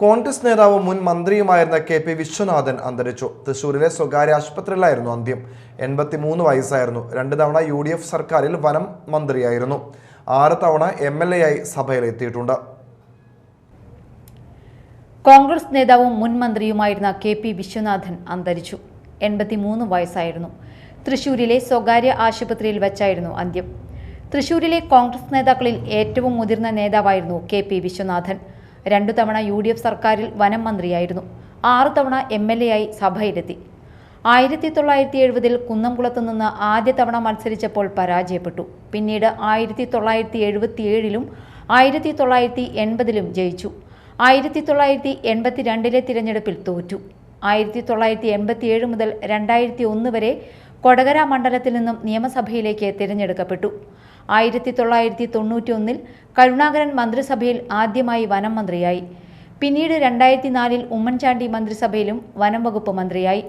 കോൺഗ്രസ് നേതാവും മുൻ മന്ത്രിയുമായിരുന്ന K P Viswanathan അന്തരിച്ചു. തൃശൂരിലെ സ്വകാര്യ ആശുപത്രിയിലായിരുന്നു അന്ത്യം. എൺപത്തിമൂന്ന് വയസ്സായിരുന്നു. രണ്ട് തവണ യു ഡി എഫ് സർക്കാരിൽ വനം മന്ത്രിയായിരുന്നു. ആറ് തവണ എം എൽ എ ആയി സഭയിലെത്തിയിട്ടുണ്ട്. കോൺഗ്രസ് നേതാവും മുൻ മന്ത്രിയുമായിരുന്ന കെ പി വിശ്വനാഥൻ അന്തരിച്ചു. എൺപത്തിമൂന്ന് വയസ്സായിരുന്നു. തൃശൂരിലെ സ്വകാര്യ ആശുപത്രിയിൽ വെച്ചായിരുന്നു അന്ത്യം. തൃശൂരിലെ കോൺഗ്രസ് നേതാക്കളിൽ ഏറ്റവും മുതിർന്ന നേതാവായിരുന്നു കെ പി വിശ്വനാഥൻ. രണ്ടു തവണ യു ഡി എഫ് സർക്കാരിൽ വനം മന്ത്രിയായിരുന്നു. ആറു തവണ എം എൽ എ ആയി സഭയിലെത്തി. ആയിരത്തി തൊള്ളായിരത്തി എഴുപതിൽ കുന്നംകുളത്ത് നിന്ന് ആദ്യ തവണ മത്സരിച്ചപ്പോൾ പരാജയപ്പെട്ടു. പിന്നീട് ആയിരത്തി തൊള്ളായിരത്തി എഴുപത്തിയേഴിലും ആയിരത്തി തൊള്ളായിരത്തി എൺപതിലും ജയിച്ചു. ആയിരത്തി തൊള്ളായിരത്തി എൺപത്തിരണ്ടിലെ തിരഞ്ഞെടുപ്പിൽ തോറ്റു. ആയിരത്തി തൊള്ളായിരത്തി എൺപത്തിയേഴ് മുതൽ രണ്ടായിരത്തി ഒന്ന് വരെ കൊടകര മണ്ഡലത്തിൽ നിന്നും നിയമസഭയിലേക്ക് തിരഞ്ഞെടുക്കപ്പെട്ടു. ആയിരത്തി തൊള്ളായിരത്തി തൊണ്ണൂറ്റി ഒന്നിൽ കരുണാകരൻ മന്ത്രിസഭയിൽ ആദ്യമായി വനം മന്ത്രിയായി. പിന്നീട് രണ്ടായിരത്തി നാലിൽ ഉമ്മൻചാണ്ടി മന്ത്രിസഭയിലും വനം വകുപ്പ് മന്ത്രിയായി.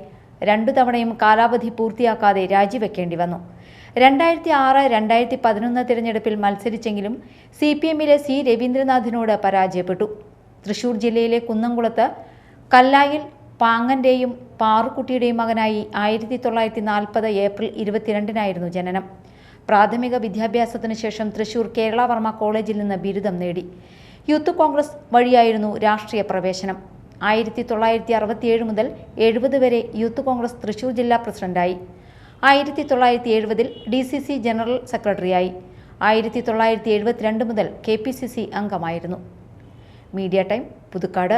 രണ്ടു തവണയും കാലാവധി പൂർത്തിയാക്കാതെ രാജിവെക്കേണ്ടി വന്നു. രണ്ടായിരത്തി ആറ് രണ്ടായിരത്തി പതിനൊന്ന് തിരഞ്ഞെടുപ്പിൽ മത്സരിച്ചെങ്കിലും സി പി എമ്മിലെ സി രവീന്ദ്രനാഥിനോട് പരാജയപ്പെട്ടു. തൃശൂർ ജില്ലയിലെ കുന്നംകുളത്ത് കല്ലായിൽ പാങ്ങന്റെയും പാറുക്കുട്ടിയുടെയും മകനായി ആയിരത്തി തൊള്ളായിരത്തി നാൽപ്പത് ഏപ്രിൽ ഇരുപത്തിരണ്ടിനായിരുന്നു ജനനം. പ്രാഥമിക വിദ്യാഭ്യാസത്തിനു ശേഷം തൃശൂർ കേരളവർമ്മ കോളേജിൽ നിന്ന് ബിരുദം നേടി. യൂത്ത് കോൺഗ്രസ് വഴിയായിരുന്നു രാഷ്ട്രീയ പ്രവേശനം. ആയിരത്തി തൊള്ളായിരത്തി അറുപത്തിയേഴ് മുതൽ എഴുപത് വരെ യൂത്ത് കോൺഗ്രസ് തൃശൂർ ജില്ലാ പ്രസിഡന്റായി. ആയിരത്തി തൊള്ളായിരത്തി എഴുപതിൽ ഡി സി സി ജനറൽ സെക്രട്ടറിയായി. ആയിരത്തി തൊള്ളായിരത്തി എഴുപത്തിരണ്ട് മുതൽ കെ പി സി സി അംഗമായിരുന്നു. Media time Puthukkad.